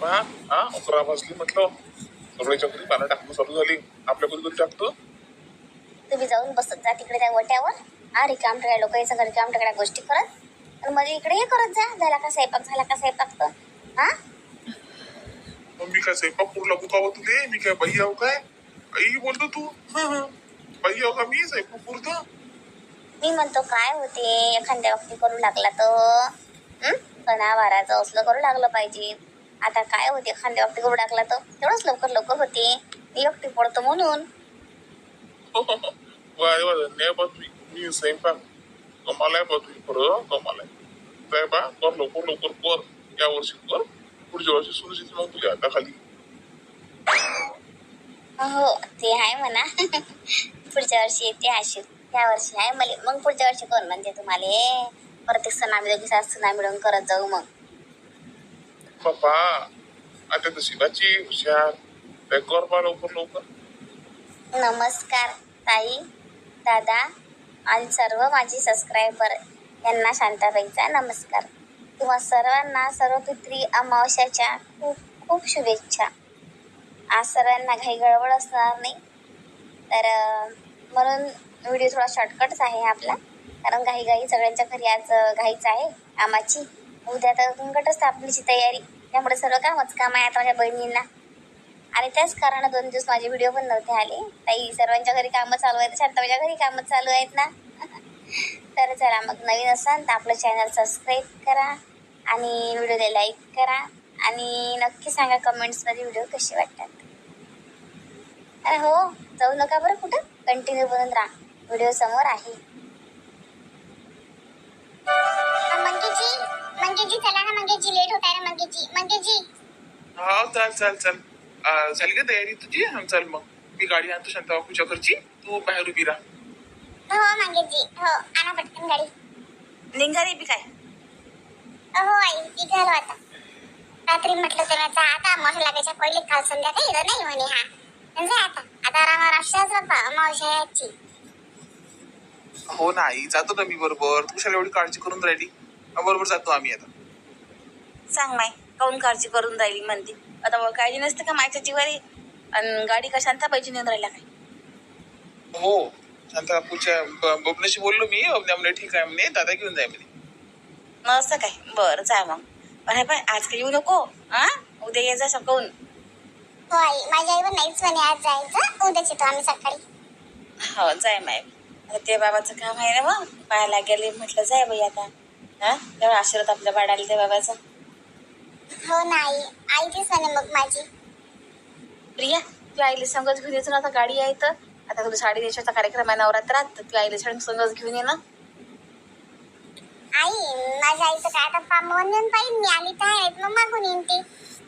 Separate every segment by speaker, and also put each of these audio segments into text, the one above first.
Speaker 1: पहा हा अकरा वाजली म्हटलं. सगळ्याच्या घरी पानं टाकणं चालू झाली. आपल्या घरी टाकतो?
Speaker 2: तुम्ही जाऊन बसत जा तिकडे त्या गोट्यावर. हा रिकाम टाकड्या लोक यायचं रिकाम टाकड्या गोष्टी करत. आणि मध्ये इकडे हे करत जा. झाला का स्वयंपाक झाला का स्वयंपाक तर. हा?
Speaker 1: मी काय स्वयंपाक करू लागू का तुले? मी काय बाई आहो काय? आई बोलतो तू. बाई आहो का मी स्वयंपाक करतो
Speaker 2: मी म्हणतो काय होते? एखाद्या व्यक्ती करू लागला तर. सणावाराचं असलं करू लागलं पाहिजे. आता काय होते? व्यक्ती करू लागला तर तेवढंच लवकर लवकर होते. मी एकटी पडतो म्हणून.
Speaker 1: वा वा धन्यवाद मी मी स्वयंपाक. कमालाय बा तुम्ही खरं कमालाय काय बा कर लवकर लवकर कर. या वर्षी कर. पुढच्या वर्षी सुरू मग तुझ्या हाताखाली
Speaker 2: हो ते आहे म्हणा. पुढच्या वर्षी येते आशीर या वर्षी आहे मला. मग पुढच्या वर्षी कोण म्हणते तुम्हाला? प्रत्येक सण सासू सुना मिळून करत जाऊ मग.
Speaker 1: बापा आता तर शिवाची हुशार काय कर लवकर लवकर
Speaker 2: नमस्कार ताई दादा आणि सर्व माझे सबस्क्रायबर यांना शांताबाईचा नमस्कार तुम्हा सर्वांना सर्वपित्री अमावस्याच्या खूप खूप शुभेच्छा आज सर्वांना घाई गडबड असणार नाही तर म्हणून व्हिडिओ थोडा शॉर्टकटच आहे आपला. कारण घाई घाई सगळ्यांच्या घरी आज घाईच आहे कामाची उद्या तर घटस्थापनेची तयारी. त्यामुळे सर्व कामच काम आहे आता माझ्या बहिणींना. आणि त्याच कारण दोन दिवस माझे व्हिडिओ पण नव्हते आले. ताई सर्वांच्या घरी कामं चालू आहेत. शांताबाईच्या घरी कामं चालू आहेत ना? तर चला मग नवीन असाल तर आपलं चॅनल सबस्क्राईब करा आणि व्हिडिओला लाईक करा. आणि नक्की सांगा कमेंट्समध्ये व्हिडिओ कसे वाटतात. अरे हो जाऊ नका बरं कुठं. कंटिन्यू बनून राहा. व्हिडिओ समोर आहे. मंगेजी चला ना मंगेजी लेट होत आहे ना मंगेजी मंगेजी
Speaker 1: हा चाल चाल चाल. आ, झाली का तयारी तुझी? हा, चल मग. मी गाडी आणतो शांता बापूच्या घरची. तू बाहेर उभी राहा.
Speaker 2: हो मंगेजी हो आणा पटकन गाडी.
Speaker 3: निघाली बी काय?
Speaker 2: हो आई निघालो आता. रात्री म्हटलं आता लागायच्या पहिले काल संध्याकाळी. इथं नाही म्हणे हा. म्हणजे आता आता रामा बाप्पा याची
Speaker 1: हो नाही जातो ना मी बरोबर. तू कशाला एवढी काळजी करून राहिली? हा, बरोबर जातो आम्ही आता.
Speaker 3: सांग माय काऊन काळजी करून राहिली म्हणते? आता मग काळजी नसते का मायच्या जीवारी आणि गाडी का शांता पाहिजे नेऊन राहिला काय?
Speaker 1: हो बापूच्या ब- बबनेशी बोललो मी बबने म्हणे ठीक आहे म्हणे दादा घेऊन जाय म्हणे.
Speaker 3: नसतं काय? बरं जा मग. पण हे पाय आज काही येऊ नको हा? उद्या ये जा सकाळून
Speaker 2: हो आई माझ्या आई पण नाहीच म्हणे आज जायचं उद्याच येतो आम्ही सकाळी.
Speaker 3: हो जाय माय. आता ते बाबाचं काम आहे ना मग पायाला गेले म्हटलं जाय बाई आता. हा? तेवढा आशीर्वाद आपल्या बाळाला ते बाबाचा.
Speaker 2: हो नाही आई. तीच म्हणे मग माझी.
Speaker 3: प्रिया तू आईला संगच घेऊन येतो ना आता गाडी आहे तर. आता तुला साडी नेसवायचा कार्यक्रम आहे नवरात्रात तर तू आईला छान संगच घेऊन ये ना.
Speaker 2: आई माझ्या आईचं काय आता पा म्हणून पाहिजे मी आली तर आहेत मग मागून येईन ती.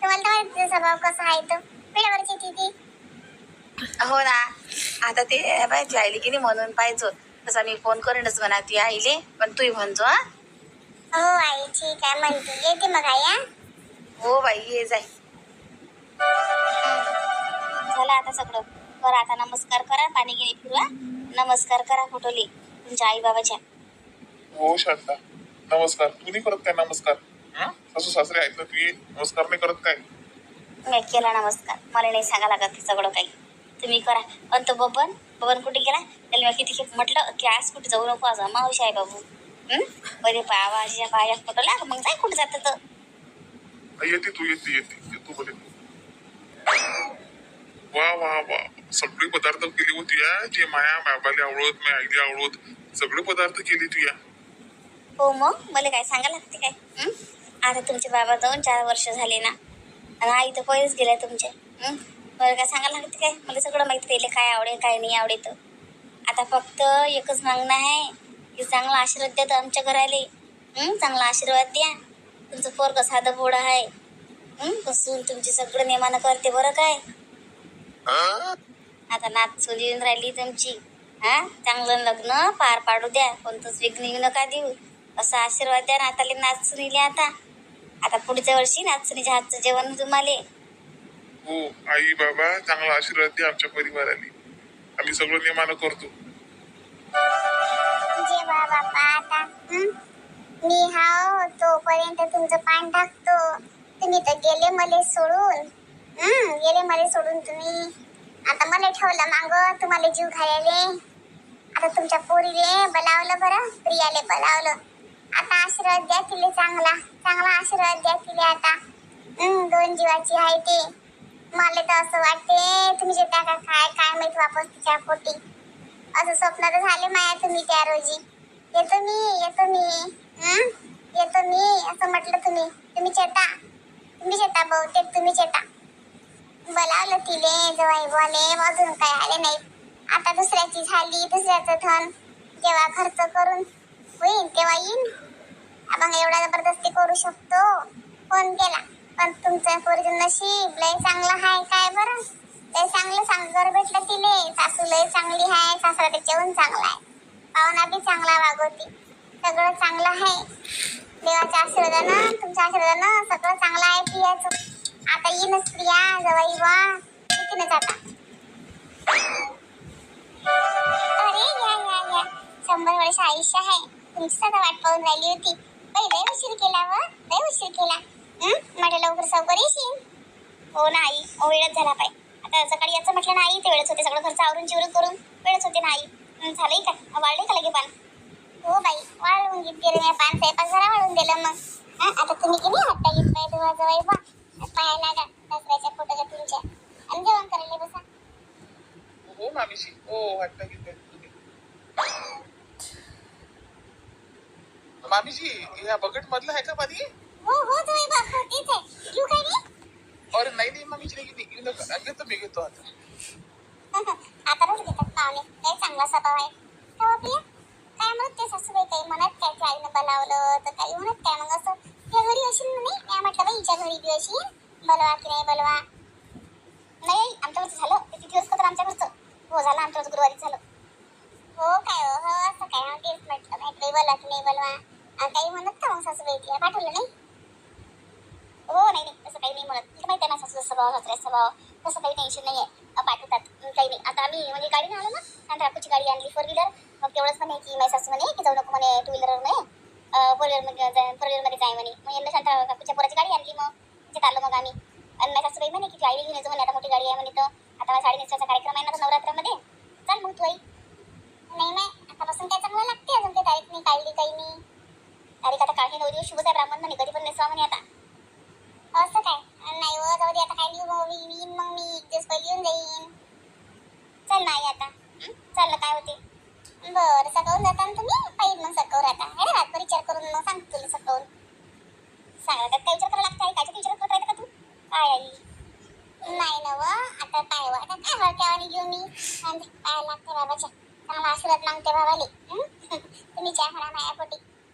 Speaker 2: तर मला तर माहिती स्वभाव कसा आहे तो. ती ती.
Speaker 3: हो ना. आता ते बाय ती आईली की नाही म्हणून पाहिजे तसा मी फोन करेनच म्हणा ती आईले पण तूही म्हणतो हा.
Speaker 2: हो आई ठीक आहे. म्हणते. येते मग आई हा.
Speaker 3: हो बाई ये जाय
Speaker 2: झालं आता सगळं करा आता नमस्कार करा पाणी गिनी फिरवा नमस्कार करा फोटोली तुमच्या आई बाबाच्या
Speaker 1: हो शांता नमस्कार तू नाही करत काय नमस्कार हं? सासू सासरे आहेत ना तुझे नमस्कार नाही करत काय
Speaker 2: मी केला नमस्कार मला नाही सांगा लागत ते सगळं काही तुम्ही करा पण तो बबन बबन कुठे गेला त्याला मी किती खेप म्हटलं की आज कुठे जाऊ नको आज मावशी आहे बाबू हं? बरे पावाच्या पाया फोटो लाग मग जाय कुठे जातं तर
Speaker 1: हा, येते तू येते येते. तू बोले वा वा वा. सगळे पदार्थ केली होती या. जे माया बाबाला आवडत मी आईला आवडत सगळे पदार्थ केली तू या.
Speaker 2: हो मग? मला काय सांगा लागते काय? हं? आता तुमचे बाबा जाऊन चार वर्ष झाले ना. आणि आई तर पहिलेच गेल्या तुमचे. हं? मला काय सांगा लागते काय? मला सगळं माहिती त्याला काय आवडेल काय नाही आवडेल तर. आता फक्त एकच मागणं आहे की चांगला आशीर्वाद द्या तर आमच्या घराले. हं? चांगला आशीर्वाद द्या. तुमचं पोरग साधं पोडं आहे. बसून तुमची सगळं नेमानं करते बरं काय? आता नात चोली येऊन राहिली तुमची. हा? चांगलं लग्न पार पाडू द्या कोणतंच विघ्न येऊ नका देऊ. असा आशीर्वाद द्या नाताले नाच सुनीले आता. आता पुढच्या वर्षी नाच सुनीच्या हातचं जेवण तुम्हाला.
Speaker 1: हो आई बाबा चांगला आशीर्वाद दे आमच्या परिवाराने. आम्ही सगळं नियमानं करतो.
Speaker 2: बापा आता मी हाव तोपर्यंत तुमचं पान टाकतो.
Speaker 4: तुम्ही तर गेले मले सोडून. हम्म गेले मले सोडून तुम्ही. आता मला ठेवलं मांग तुम्हाला जीव घालायले. आता तुमच्या पोरीले बोलावलं बरं प्रियाले बोलावलं. आता आशीर्वाद द्या तिले चांगला चांगला आशीर्वाद द्या तिले आता. हम्म दोन जीवाची आहे ते. मला तर असं वाटते तुम्ही जे त्या काय काय माहीत वापस तिच्या पोटी. असं स्वप्न तर झाले माया तुम्ही त्या रोजी. येतो मी येतो मी. येतो मी असं म्हटलं तुम्ही. तुम्ही चेता. तुम्ही चेता बहुतेक तुम्ही चेता बोलावलं तिले जवाई बोले अजून काय आले नाही. आता दुसऱ्याची झाली दुसऱ्याचं धन. जेव्हा खर्च करून होईल तेव्हा येईन. आपण एवढा जबरदस्ती करू शकतो. फोन केला पण तुमचं पोरीचं नशीब लय चांगलं आहे काय बरं? लय चांगलं सांग भेटलं तिले. सासू लय चांगली आहे सासरा त्याच्याहून चांगला आहे पाहुणा बी चांगला वागवती. सगळं चांगलं आहे देवाच्या आशीर्वादानं तुमच्या आशीर्वादानं सगळं चांगलं आहे प्रियाचं आता येईनच प्रिया. जवाई वा. येतीनच आता. अरे या या या. शंभर वर्ष आयुष्य आहे. तुमची सदा वाट पाहून राहिली होती. बाई लय उशीर केला व. लय उशीर केला. म्हटलं लवकर सवकर येशील? हो ना आई. हो वेळच झाला पाय आता सकाळी याचं म्हटलं नाही ते वेळच होते. सगळं खर्च आवरून चिवरून करून. वेळच होते नाही आई. झालंय का? वाढले का लगे पण वाळवून घेतली रे मी पान स्वयंपाक जरा वाळून दिलं मग. हं, आता तुम्ही किती हात घेत पाय तेव्हा जवळ बा पाहायला का दसऱ्याच्या फोटोच्या तुमच्या. आणि जेवण करायला बसा.
Speaker 1: हो मामीशी. हो वाटतं की ते तुम्ही. मामीजी या बकेट मधलं आहे का पाणी?
Speaker 4: हो हो जवळ बा हो तेच आहे घेऊ काय मी?
Speaker 1: अरे नाही नाही मामीजी नाही घेते घेऊ नका घेतो मी घेतो आता.
Speaker 4: आता रोज घेतात पाहुणे. लय चांगला स्वभाव आहे. तेव्हा प्रिया. काय म्हणत ते सासूबाई काही लावलं तर काही म्हणत काय मग असं त्या घरी असेल म्हणे मी? म्हटलं बाई हिच्या घरी बी अशी बलवा की नाही बलवा नाही आमच्या घरचं झालं. ते किती दिवस तर आमच्या घरचं? हो झालं. आमच्या घरचं गुरुवारी झालं. हो काय हो? हो असं काय? हो तेच म्हटलं. काही बोला की नाही बलवा आ, काही म्हणत का मग सासूबाई तिला? पाठवलं नाही? हो नाही नाही. तसं काही नाही म्हणत. तुला माहिती आहे ना सासूचा स्वभाव सासऱ्याचा स्वभाव. तसं काही टेन्शन नाही आहे पाठवतात. काही नाही. आता आम्ही म्हणजे गाडी आलो ना. आणि राकूची गाडी आणली फोर व्हीलर मग तेवढंच म्हणे की माझ्या सासू म्हणे की जाऊ नको म्हणे टू व्हीलर म्हणे. फोर व्हीलरमध्ये फोर व्हीलरमध्ये जाय म्हणे. मग यांना शांत काकूच्या पोराची गाडी आणली मग? तिथे आलो मग आम्ही? आणि माझ्या सासूबाई म्हणे की तू आईला घेऊन येतो म्हणे आता मोठी गाडी आहे म्हणे तर. आता माझा साडी नेसवायचा कार्यक्रम आहे ना नवरात्रामध्ये. चाल मग तू आई. नाही नाही आतापासून काय चांगलं लागते अजून काही तारीख नाही काढली काही नाही. तारीख आता काढली नऊ दिवस शुभच आहे ब्राह्मण म्हणे कधी पण नेसवा म्हणे आता. असं काय? नाही व जाऊ दे आता काय लिहू हो, भाऊ मी येईन मग मी एक दिवस पहिले येऊन जाईन. चल नाही आता. चाललं काय होते? बर सकाळून जाता ना तुम्ही? पाहिजे मग सकाळून राहता आता ना रातभर विचार करून मग सांगतो तुला सकाळून सांगा त्यात काय विचार करायला लागतं आई कायच्या विचार करत राहता का तू? काय आई? नाही ना व आता काय व? आता काय हळक्यावानी घेऊ मी? आणि पाय लागते बाबाच्या. चांगला आशीर्वाद मागते बाबाले. तुम्ही चहा म्हणा माया पोटी.